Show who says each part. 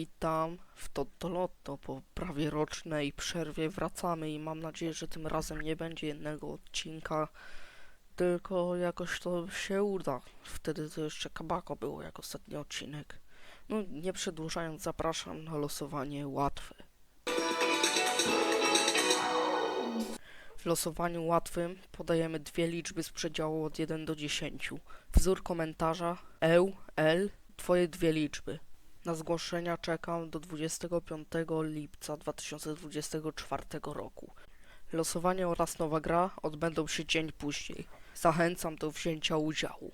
Speaker 1: Witam w Tottolotto. Po prawie rocznej przerwie wracamy i mam nadzieję, że tym razem nie będzie jednego odcinka, tylko jakoś to się uda. Wtedy to jeszcze Kabako było jak ostatni odcinek. No, nie przedłużając, zapraszam na losowanie łatwe. W losowaniu łatwym podajemy dwie liczby z przedziału od 1 do 10. Wzór komentarza EU, L, twoje dwie liczby. Na zgłoszenia czekam do 25 lipca 2024 roku. Losowanie oraz nowa gra odbędą się dzień później. Zachęcam do wzięcia udziału.